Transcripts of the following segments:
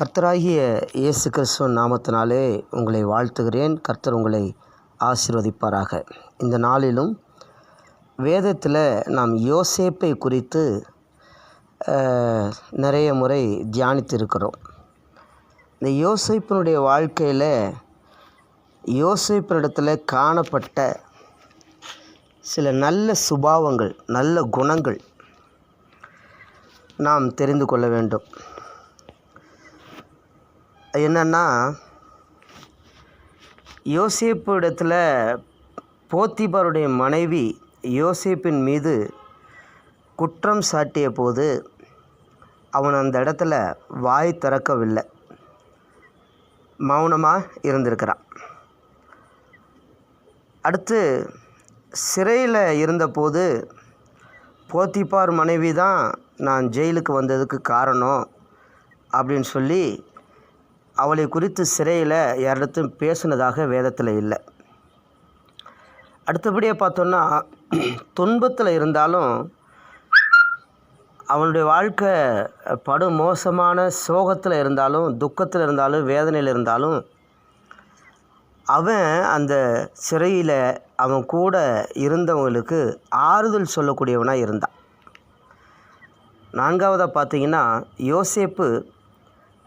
கர்த்தராகிய இயேசு கிறிஸ்துவ நாமத்தினாலே உங்களை வாழ்த்துகிறேன். கர்த்தர் உங்களை ஆசீர்வதிப்பாராக. இந்த நாளிலும் வேதத்தில் நாம் யோசேப்பை குறித்து நிறைய முறை தியானித்திருக்கிறோம். இந்த யோசேப்பினுடைய வாழ்க்கையில் யோசேப்பினிடத்தில் காணப்பட்ட சில நல்ல சுபாவங்கள் நல்ல குணங்கள் நாம் தெரிந்து கொள்ள வேண்டும். என்னன்னா யோசேப்பு இடத்துல போத்திபாருடைய மனைவி யோசேப்பின் மீது குற்றம் சாட்டிய போது அவன் அந்த இடத்துல வாய் திறக்கவில்லை. மௌனமாக இருந்திருக்கிறான். அடுத்து சிறையில் இருந்தபோது போத்திபார் மனைவி தான் நான் ஜெயிலுக்கு வந்ததுக்கு காரணம் அப்படின்னு சொல்லி அவளை குறித்து சிறையில் யாரிடத்தும் பேசுனதாக வேதத்தில் இல்லை. அடுத்தபடியாக பார்த்தோன்னா துன்பத்தில் இருந்தாலும் அவனுடைய வாழ்க்கை படு மோசமான சோகத்தில் இருந்தாலும் துக்கத்தில் இருந்தாலும் வேதனையில் இருந்தாலும் அவன் அந்த சிறையில் அவன் கூட இருந்தவங்களுக்கு ஆறுதல் சொல்லக்கூடியவனாக இருந்தான். நான்காவதாக பார்த்தீங்கன்னா யோசேப்பு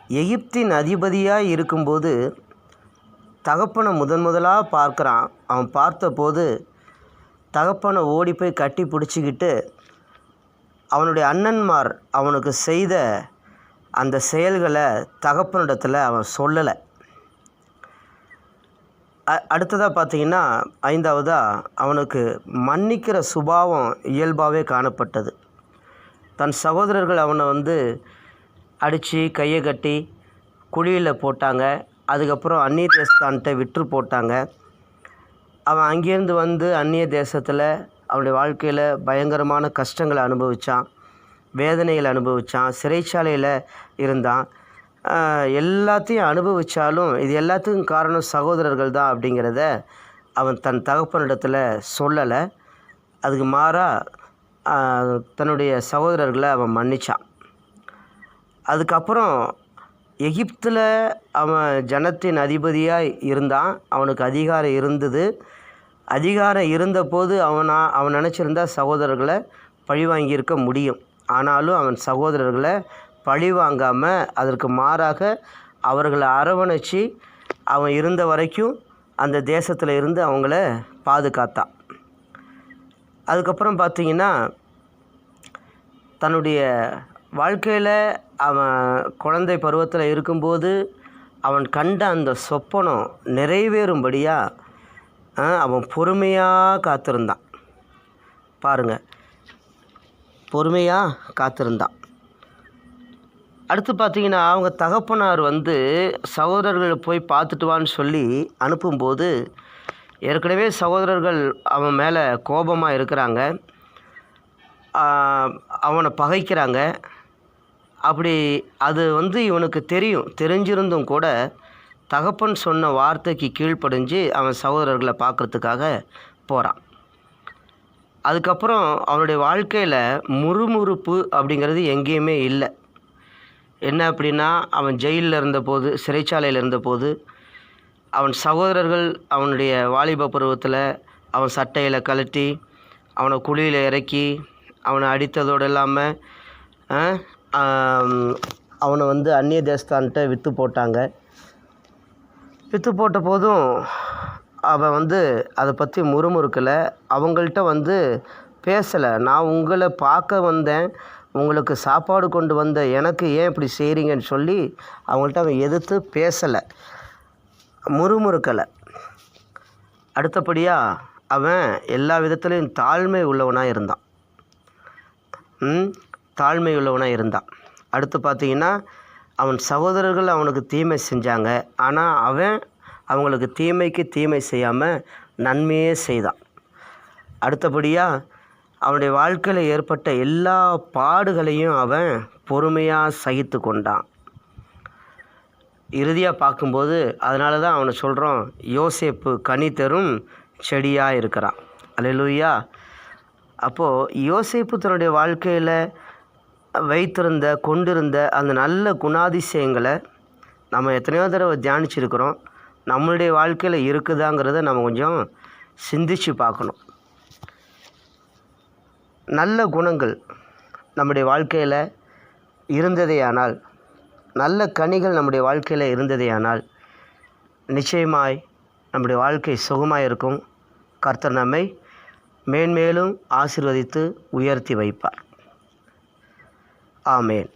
எகிப்தின் அதிபதியாக இருக்கும்போது தகப்பனை முதன் முதலாக பார்க்குறான். அவன் பார்த்தபோது தகப்பனை ஓடி போய் கட்டி பிடிச்சிக்கிட்டு அவனுடைய அண்ணன்மார் அவனுக்கு செய்த அந்த செயல்களை தகப்பனிடத்தில் அவன் சொல்லலை. அடுத்ததாக பார்த்தீங்கன்னா ஐந்தாவதாக அவனுக்கு மன்னிக்கிற சுபாவம் இயல்பாகவே காணப்பட்டது. தன் சகோதரர்கள் அவனை வந்து அடித்து கையை கட்டி குழியில் போட்டாங்க. அதுக்கப்புறம் அந்நிய தேசத்தான்கிட்ட விற்று போட்டாங்க. அவன் அங்கேருந்து வந்து அந்நிய தேசத்தில் அவனுடைய வாழ்க்கையில் பயங்கரமான கஷ்டங்களை அனுபவித்தான் வேதனைகளை அனுபவித்தான் சிறைச்சாலையில் இருந்தான். எல்லாத்தையும் அனுபவித்தாலும் இது எல்லாத்துக்கும் காரணம் சகோதரர்கள் தான் அப்படிங்கிறத அவன் தன் தகப்பனிடத்தில் சொல்லலை. அதுக்கு மாறாக தன்னுடைய சகோதரர்களை அவன் மன்னிச்சான். அதுக்கப்புறம் எகிப்தில் அவன் ஜனத்தின் அதிபதியாக இருந்தான். அவனுக்கு அதிகாரம் இருந்தது. அதிகாரம் இருந்தபோது அவனா அவன் நினச்சிருந்தா சகோதரர்களை பழி வாங்கியிருக்க முடியும். ஆனாலும் அவன் சகோதரர்களை பழி வாங்காமல் அதற்கு மாறாக அவர்களை அரவணைச்சி அவன் இருந்த வரைக்கும் அந்த தேசத்தில் இருந்து அவங்கள பாதுகாத்தான். அதுக்கப்புறம் பார்த்திங்கன்னா தன்னுடைய வாழ்க்கையில் அவன் குழந்தை பருவத்தில் இருக்கும்போது அவன் கண்ட அந்த சொப்பனம் நிறைவேறும்படியாக அவன் பொறுமையாக காத்திருந்தான். பாருங்கள் பொறுமையாக காத்திருந்தான். அடுத்து பார்த்தீங்கன்னா அவங்க தகப்பனார் வந்து சகோதரர்களை போய் பார்த்துட்டு வான்னு சொல்லி அனுப்பும்போது ஏற்கனவே சகோதரர்கள் அவன் மேலே கோபமாக இருக்கிறாங்க. அவனை பகைக்கிறாங்க. அப்படி அது வந்து இவனுக்கு தெரியும். தெரிஞ்சிருந்தும் கூட தகப்பன் சொன்ன வார்த்தைக்கு கீழ்ப்படிஞ்சு அவன் சகோதரர்களை பார்க்கறதுக்காக போகிறான் அதுக்கப்புறம் அவனுடைய வாழ்க்கையில் முறுமுறுப்பு அப்படிங்கிறது எங்கேயுமே இல்லை. என்ன அப்படின்னா அவன் ஜெயிலில் இருந்தபோது சிறைச்சாலையில் இருந்தபோது அவன் சகோதரர்கள் அவனுடைய வாலிப பருவத்தில் அவன் சட்டையில் கழட்டி அவனை குழியில் இறக்கி அவனை அடித்ததோடு இல்லாமல் அவனை வந்து அந்நிய தேசத்தான்கிட்ட விற்று போட்டாங்க. விற்று போட்ட போதும் அவன் வந்து அதை பற்றி முறுமுறுக்கலை. அவங்கள்ட்ட வந்து பேசலை. நான் உங்களை பார்க்க வந்தேன். உங்களுக்கு சாப்பாடு கொண்டு வந்த எனக்கு ஏன் இப்படி செய்கிறீங்கன்னு சொல்லி அவங்கள்ட்ட அவன் எதிர்த்து பேசலை. முறுமுறுக்கலை. அடுத்தபடியாக அவன் எல்லா விதத்துலேயும் தாழ்மை உள்ளவனாக இருந்தான். ம், தாழ்மை உள்ளவனாக இருந்தான். அடுத்து பார்த்தீங்கன்னா அவன் சகோதரர்கள் அவனுக்கு தீமை செஞ்சாங்க. ஆனால் அவன் அவங்களுக்கு தீமைக்கு தீமை செய்யாமல் நன்மையே செய்தான். அடுத்தபடியாக அவனுடைய வாழ்க்கையில் ஏற்பட்ட எல்லா பாடுகளையும் அவன் பொறுமையாக சகித்து கொண்டான். இறுதியாக பார்க்கும்போது அதனால தான் அவனை சொல்கிறோம் யோசேப்பு கனி தரும் செடியாக இருக்கிறான். அலையிலூயா அப்போது யோசேப்பு தன்னுடைய வாழ்க்கையில் வைத்திருந்த கொண்டிருந்த அந்த நல்ல குணாதிசயங்களை நம்ம எத்தனையோ தடவை தியானிச்சிருக்கிறோம். நம்மளுடைய வாழ்க்கையில் இருக்குதாங்கிறத நம்ம கொஞ்சம் சிந்திச்சு பார்க்கணும். நல்ல குணங்கள் நம்முடைய வாழ்க்கையில் இருந்ததேயானால் நல்ல கனிகள் நம்முடைய வாழ்க்கையில் இருந்ததேயானால் நிச்சயமாய் நம்முடைய வாழ்க்கை சுகமாக இருக்கும் கர்த்தர் நம்மை மேன்மேலும் ஆசிர்வதித்து உயர்த்தி வைப்பார். ஆமேன்